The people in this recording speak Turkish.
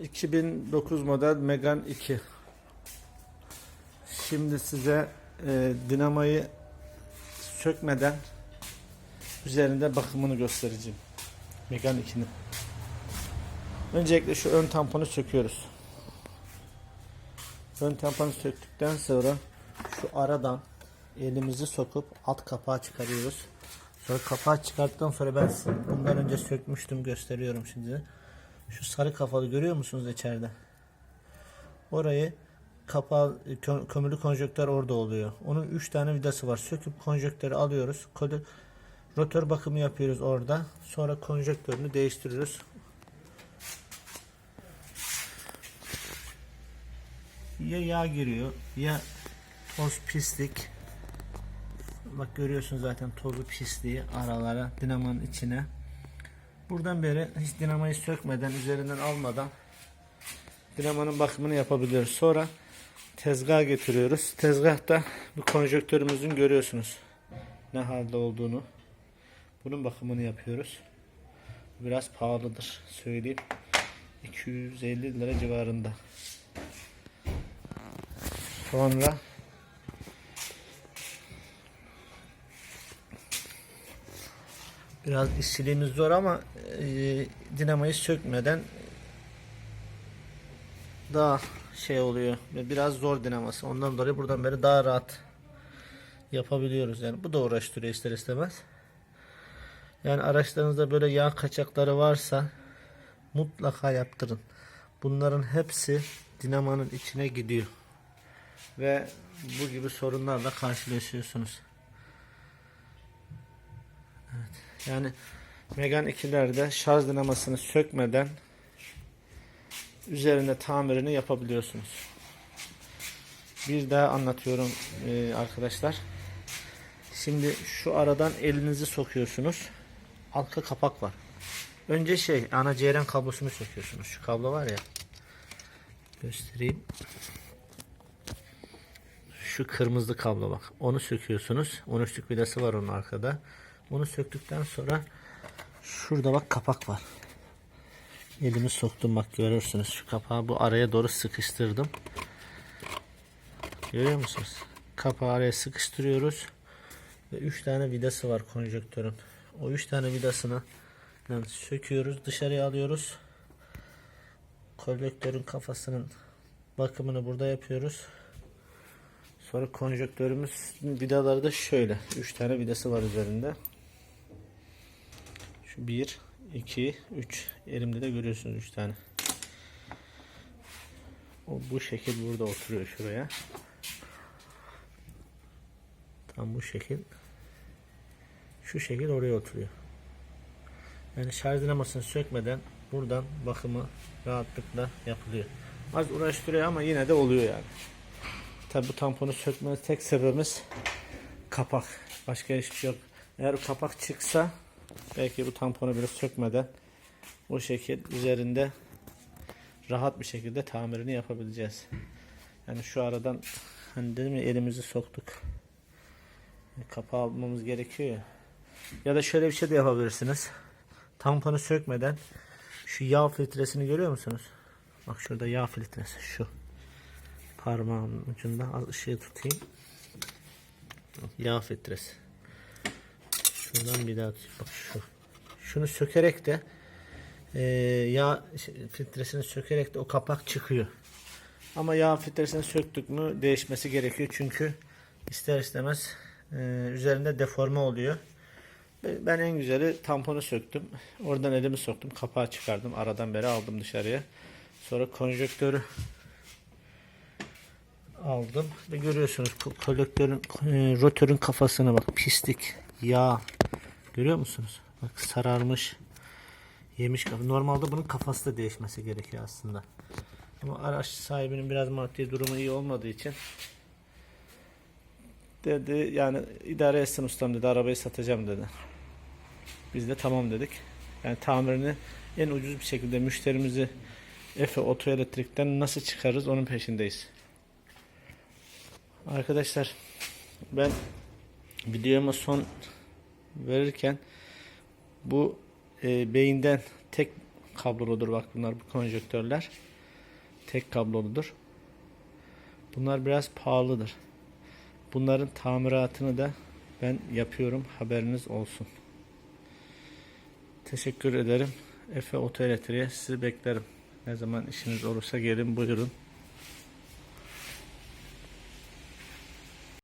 2009 model Megane 2. Şimdi size e, dinamayı sökmeden üzerinde bakımını göstereceğim. Megane 2'nin. Öncelikle şu ön tamponu söküyoruz. Ön tamponu söktükten sonra şu aradan elimizi sokup alt kapağı çıkarıyoruz. Sonra kapağı çıkarttıktan sonra ben bundan önce sökmüştüm gösteriyorum şimdi. Şu sarı kafalı görüyor musunuz içeride? Orayı kapağı kö- kömürlü konjektör orada oluyor. Onun 3 tane vidası var. Söküp konjektörü alıyoruz. Kodu, rotör bakımı yapıyoruz orada. Sonra konjektörünü değiştiriyoruz. Ya yağ giriyor ya toz pislik. Bak görüyorsun zaten tozu pisliği aralara dinamanın içine. Buradan beri hiç dinamayı sökmeden üzerinden almadan dinamanın bakımını yapabiliyoruz. Sonra tezgaha getiriyoruz. Tezgahta bu konjektörümüzün görüyorsunuz ne halde olduğunu. Bunun bakımını yapıyoruz. Biraz pahalıdır söyleyeyim. 250 lira civarında. Sonra biraz işçiliğimiz zor ama e, dinamayı sökmeden daha şey oluyor ve biraz zor dinaması. Ondan dolayı buradan beri daha rahat yapabiliyoruz. Yani bu da uğraştırıyor ister istemez. Yani araçlarınızda böyle yağ kaçakları varsa mutlaka yaptırın. Bunların hepsi dinamanın içine gidiyor. Ve bu gibi sorunlarla karşılaşıyorsunuz. Yani Megane 2'lerde şarj dinamasını sökmeden üzerinde tamirini yapabiliyorsunuz. Bir daha anlatıyorum e, arkadaşlar. Şimdi şu aradan elinizi sokuyorsunuz. Arka kapak var. Önce şey ana ceyran kablosunu söküyorsunuz. Şu kablo var ya. Göstereyim. Şu kırmızı kablo bak. Onu söküyorsunuz. 13'lük vidası var onun arkada. Onu söktükten sonra şurada bak kapak var. Elimi soktum bak görürsünüz. Şu kapağı bu araya doğru sıkıştırdım. Görüyor musunuz? Kapağı araya sıkıştırıyoruz. Ve 3 tane vidası var konjektörün. O 3 tane vidasını söküyoruz. Dışarıya alıyoruz. Kolektörün kafasının bakımını burada yapıyoruz. Sonra konjektörümüz vidaları da şöyle. 3 tane vidası var üzerinde. Şu 1 2 3 elimde de görüyorsunuz 3 tane. O bu şekil burada oturuyor şuraya. Tam bu şekil. Şu şekil oraya oturuyor. Yani şarj dinamasını sökmeden buradan bakımı rahatlıkla yapılıyor. Az uğraştırıyor ama yine de oluyor yani. Tabi bu tamponu sökme tek sebebimiz kapak. Başka hiçbir şey yok. Eğer kapak çıksa belki bu tamponu biraz sökmeden o şekil üzerinde rahat bir şekilde tamirini yapabileceğiz. Yani şu aradan hani dedim ya elimizi soktuk. Kapağı almamız gerekiyor ya. Ya da şöyle bir şey de yapabilirsiniz. Tamponu sökmeden şu yağ filtresini görüyor musunuz? Bak şurada yağ filtresi şu. Parmağımın ucunda az ışığı tutayım. Yağ filtresi. Şuradan bir daha tutayım. Bak şu. Şunu sökerek de e, yağ şey, filtresini sökerek de o kapak çıkıyor. Ama yağ filtresini söktük mü değişmesi gerekiyor. Çünkü ister istemez e, üzerinde deforme oluyor. Ben en güzeli tamponu söktüm. Oradan elimi soktum. Kapağı çıkardım. Aradan beri aldım dışarıya. Sonra konjektörü aldım. Ve görüyorsunuz ko- kolektörün e, rotörün kafasına bak pislik, yağ. Görüyor musunuz? Bak sararmış. Yemiş kafa. Normalde bunun kafası da değişmesi gerekiyor aslında. Ama araç sahibinin biraz maddi durumu iyi olmadığı için dedi yani idare etsin ustam dedi arabayı satacağım dedi. Biz de tamam dedik. Yani tamirini en ucuz bir şekilde müşterimizi Efe Oto nasıl çıkarırız onun peşindeyiz. Arkadaşlar ben videoma son verirken bu e, beyinden tek kabloludur bak bunlar bu konjektörler. Tek kabloludur. Bunlar biraz pahalıdır. Bunların tamiratını da ben yapıyorum. Haberiniz olsun. Teşekkür ederim. Efe Oto Elektriğe sizi beklerim. Ne zaman işiniz olursa gelin buyurun.